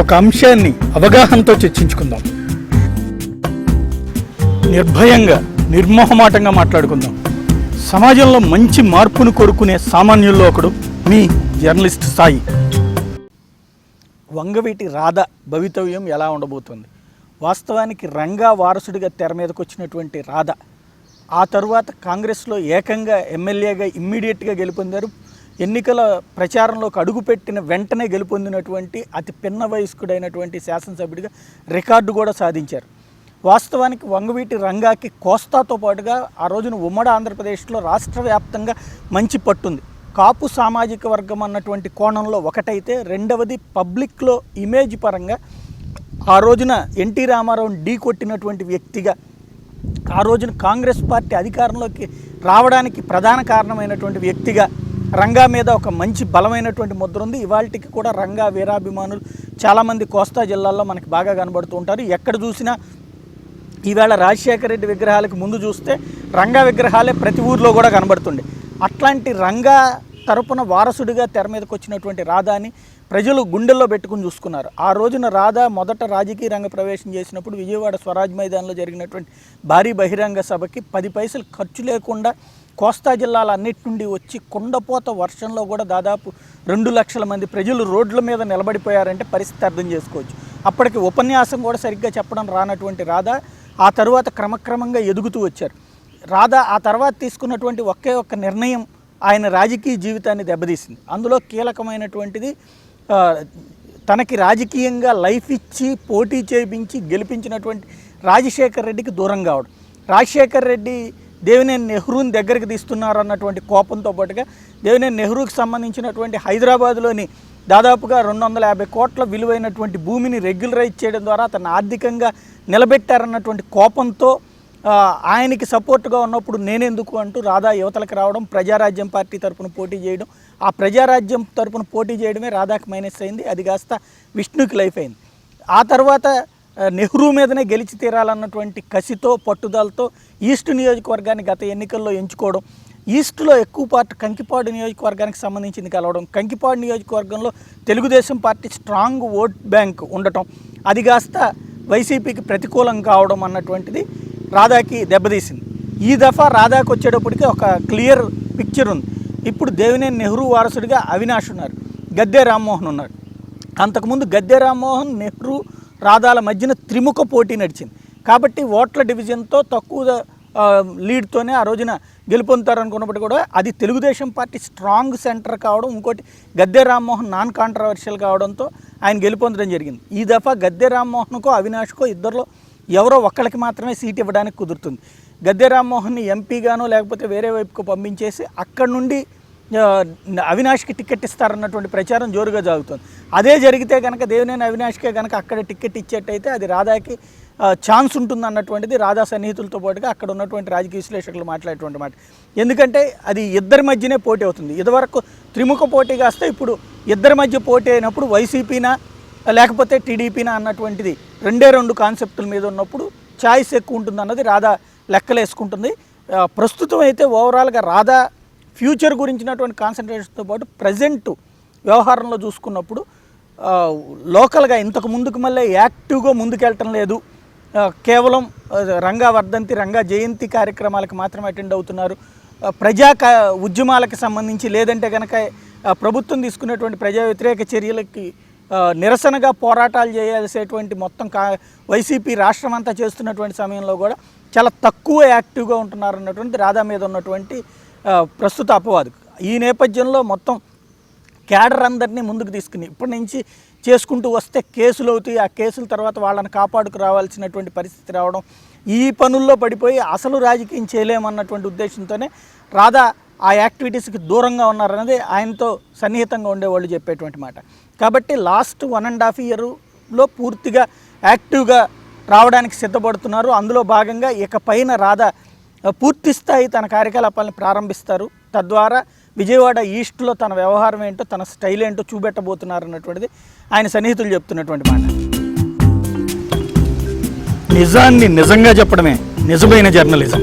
ఒక అంశాన్ని అవగాహనతో చర్చించుకుందాం. నిర్భయంగా నిర్మోహమాటంగా మాట్లాడుకుందాం. సమాజంలో మంచి మార్పును కోరుకునే సామాన్యుల్లో ఒకడు మీ జర్నలిస్ట్ సాయి. వంగవీటి రాధ భవితవ్యం ఎలా ఉండబోతుంది? వాస్తవానికి రంగా వారసుడిగా తెర మీదకి వచ్చినటువంటి రాధ ఆ తరువాత కాంగ్రెస్లో ఏకంగా ఎమ్మెల్యేగా ఇమ్మీడియట్గా గెలుపొందారు ఎన్నికల ప్రచారంలోకి అడుగుపెట్టిన వెంటనే గెలుపొందినటువంటి అతి పిన్న వయస్కుడైనటువంటి శాసనసభ్యుడిగా రికార్డు కూడా సాధించారు. వాస్తవానికి వంగవీటి రంగాకి కోస్తాతో పాటుగా ఆ రోజున ఉమ్మడి ఆంధ్రప్రదేశ్లో రాష్ట్ర వ్యాప్తంగా మంచి పట్టుంది. కాపు సామాజిక వర్గం అన్నటువంటి కోణంలో ఒకటైతే రెండవది పబ్లిక్లో ఇమేజ్ పరంగా ఆ రోజున ఎన్టీ రామారావుని ఢీ కొట్టినటువంటి వ్యక్తిగా ఆ రోజున కాంగ్రెస్ పార్టీ అధికారంలోకి రావడానికి ప్రధాన కారణమైనటువంటి వ్యక్తిగా రంగా మీద ఒక మంచి బలమైనటువంటి ముద్ర ఉంది. ఇవాళకి కూడా రంగా వీరాభిమానులు చాలామంది కోస్తా జిల్లాల్లో మనకి బాగా కనబడుతూ ఉంటారు. ఎక్కడ చూసినా ఈవేళ రాజశేఖర రెడ్డి విగ్రహాలకు ముందు చూస్తే రంగా విగ్రహాలే ప్రతి ఊర్లో కూడా కనబడుతుండే. అట్లాంటి రంగా తరపున వారసుడిగా తెర మీదకి వచ్చినటువంటి రాధాని ప్రజలు గుండెల్లో పెట్టుకుని చూసుకున్నారు. ఆ రోజున రాధా మొదట రాజకీయ రంగ ప్రవేశం చేసినప్పుడు విజయవాడ స్వరాజ్ మైదానంలో జరిగినటువంటి భారీ బహిరంగ సభకి పది పైసలు ఖర్చు లేకుండా కోస్తా జిల్లాల అన్నిటి నుండి వచ్చి కుండపోత వర్షంలో కూడా దాదాపు రెండు లక్షల మంది ప్రజలు రోడ్ల మీద నిలబడిపోయారంటే పరిస్థితి అర్థం చేసుకోవచ్చు. అప్పటికి ఉపన్యాసం కూడా సరిగ్గా చెప్పడం రానటువంటి రాధా ఆ తరువాత క్రమక్రమంగా ఎదుగుతూ వచ్చారు. రాధా ఆ తర్వాత తీసుకున్నటువంటి ఒకే ఒక్క నిర్ణయం ఆయన రాజకీయ జీవితాన్ని దెబ్బతీసింది. అందులో కీలకమైనటువంటిది తనకి రాజకీయంగా లైఫ్ ఇచ్చి పోటీ చేయించి గెలిపించినటువంటి రాజశేఖర్ రెడ్డికి దూరం కావడం. రాజశేఖర్ రెడ్డి దేవినేని నెహ్రూని దగ్గరికి తీస్తున్నారు అన్నటువంటి కోపంతో పాటుగా దేవినేని నెహ్రూకి సంబంధించినటువంటి హైదరాబాద్లోని దాదాపుగా రెండు వందల యాభై కోట్ల విలువైనటువంటి భూమిని రెగ్యులరైజ్ చేయడం ద్వారా అతను ఆర్థికంగా నిలబెట్టారన్నటువంటి కోపంతో ఆయనకి సపోర్ట్గా ఉన్నప్పుడు నేనెందుకు అంటూ రాధా యువతలకు రావడం ప్రజారాజ్యం పార్టీ తరపున పోటీ చేయడం. ఆ ప్రజారాజ్యం తరపున పోటీ చేయడమే రాధాకి మైనస్ అయింది. అది కాస్త విష్ణుకి లైఫ్ అయింది. ఆ తర్వాత నెహ్రూ మీదనే గెలిచి తీరాలన్నటువంటి కసితో పట్టుదలతో ఈస్ట్ నియోజకవర్గాన్ని గత ఎన్నికల్లో ఎంచుకోవడం ఈస్ట్లో ఎక్కువ పార్ట్ కంకిపాడు నియోజకవర్గానికి సంబంధించింది కలవడం కంకిపాడు నియోజకవర్గంలో Telugu Desam party strong vote bank ఉండటం అది కాస్త వైసీపీకి ప్రతికూలం కావడం అన్నటువంటిది రాధాకి దెబ్బతీసింది. ఈ దఫా రాధాకి వచ్చేటప్పటికి ఒక క్లియర్ పిక్చర్ ఉంది. ఇప్పుడు దేవినేని నెహ్రూ వారసుడిగా అవినాష్ ఉన్నారు. గద్దె రామ్మోహన్ ఉన్నారు. అంతకుముందు గద్దె రామ్మోహన్ నెహ్రూ రాధాల మధ్యన త్రిముఖ పోటీ నడిచింది. కాబట్టి ఓట్ల డివిజన్తో తక్కువ లీడ్తోనే ఆ రోజున గెలుపొందుతారనుకున్నప్పుడు కూడా అది తెలుగుదేశం పార్టీ స్ట్రాంగ్ సెంటర్ కావడం ఇంకోటి గద్దె రామ్మోహన్ నాన్ కాంట్రవర్షియల్ కావడంతో ఆయన గెలుపొందడం జరిగింది. ఈ దఫా గద్దె రామ్మోహన్కో అవినాష్కో ఇద్దరిలో ఎవరో ఒక్కళ్ళకి మాత్రమే సీట్ ఇవ్వడానికి కుదురుతుంది. గద్దె రామ్మోహన్ని ఎంపీగానో లేకపోతే వేరే వైపుకు పంపించేసి అక్కడి నుండి అవినాష్కి టికెట్ ఇస్తారన్నటువంటి ప్రచారం జోరుగా జరుగుతుంది. అదే జరిగితే కనుక దేవినేని అవినాష్కే కనుక అక్కడ టికెట్ ఇచ్చేట్టయితే అది రాధాకి ఛాన్స్ ఉంటుంది అన్నటువంటిది రాధా సన్నిహితులతో పాటుగా అక్కడ ఉన్నటువంటి రాజకీయ విశ్లేషకులు మాట్లాడేటువంటి మాట. ఎందుకంటే అది ఇద్దరి మధ్యనే పోటీ అవుతుంది. ఇదివరకు త్రిముఖ పోటీ కాస్తే ఇప్పుడు ఇద్దరి మధ్య పోటీ అయినప్పుడు వైసీపీనా లేకపోతే టీడీపీనా అన్నటువంటిది రెండే రెండు కాన్సెప్టుల మీద ఉన్నప్పుడు ఛాయిస్ ఎక్కువ ఉంటుంది అన్నది రాధా లెక్కలేసుకుంటుంది. ప్రస్తుతం అయితే ఓవరాల్గా రాధా ఫ్యూచర్ గురించినటువంటి కాన్సన్ట్రేషన్తో పాటు ప్రజెంట్ వ్యవహారంలో చూసుకున్నప్పుడు లోకల్గా ఇంతకు ముందుకు మళ్ళీ యాక్టివ్గా ముందుకెళ్ళటం లేదు. కేవలం రంగా వర్ధంతి రంగా జయంతి కార్యక్రమాలకు మాత్రమే అటెండ్ అవుతున్నారు. ప్రజా ఉద్యమాలకు సంబంధించి లేదంటే కనుక ప్రభుత్వం తీసుకునేటువంటి ప్రజా వ్యతిరేక చర్యలకి నిరసనగా పోరాటాలు చేయాల్సేటువంటి మొత్తం కా వైసీపీ రాష్ట్రం అంతా చేస్తున్నటువంటి సమయంలో కూడా చాలా తక్కువ యాక్టివ్గా ఉంటున్నారు అన్నటువంటి రాధా మీద ఉన్నటువంటి ప్రస్తుత అపవాదు ఈ నేపథ్యంలో మొత్తం క్యాడర్ అందరినీ ముందుకు తీసుకుని ఇప్పటి నుంచి చేసుకుంటూ వస్తే కేసులు అవుతాయి. ఆ కేసుల తర్వాత వాళ్ళని కాపాడుకు రావాల్సినటువంటి పరిస్థితి రావడం ఈ పనుల్లో పడిపోయి అసలు రాజకీయం చేయలేమన్నటువంటి ఉద్దేశంతోనే రాధా ఆ యాక్టివిటీస్కి దూరంగా ఉన్నారన్నది ఆయనతో సన్నిహితంగా ఉండేవాళ్ళు చెప్పేటువంటి మాట. కాబట్టి లాస్ట్ వన్ అండ్ హాఫ్ ఇయర్లో పూర్తిగా యాక్టివ్గా రావడానికి సిద్ధపడుతున్నారు. అందులో భాగంగా ఇక పైన రాధ పూర్తి స్థాయి తన కార్యకలాపాలను ప్రారంభిస్తారు. తద్వారా విజయవాడ ఈస్ట్లో తన వ్యవహారం ఏంటో తన స్టైల్ ఏంటో చూపెట్టబోతున్నారు అన్నటువంటిది ఆయన సన్నిహితులు చెప్తున్నటువంటి మాట. నిజాన్ని నిజంగా చెప్పడమే నిజమైన జర్నలిజం.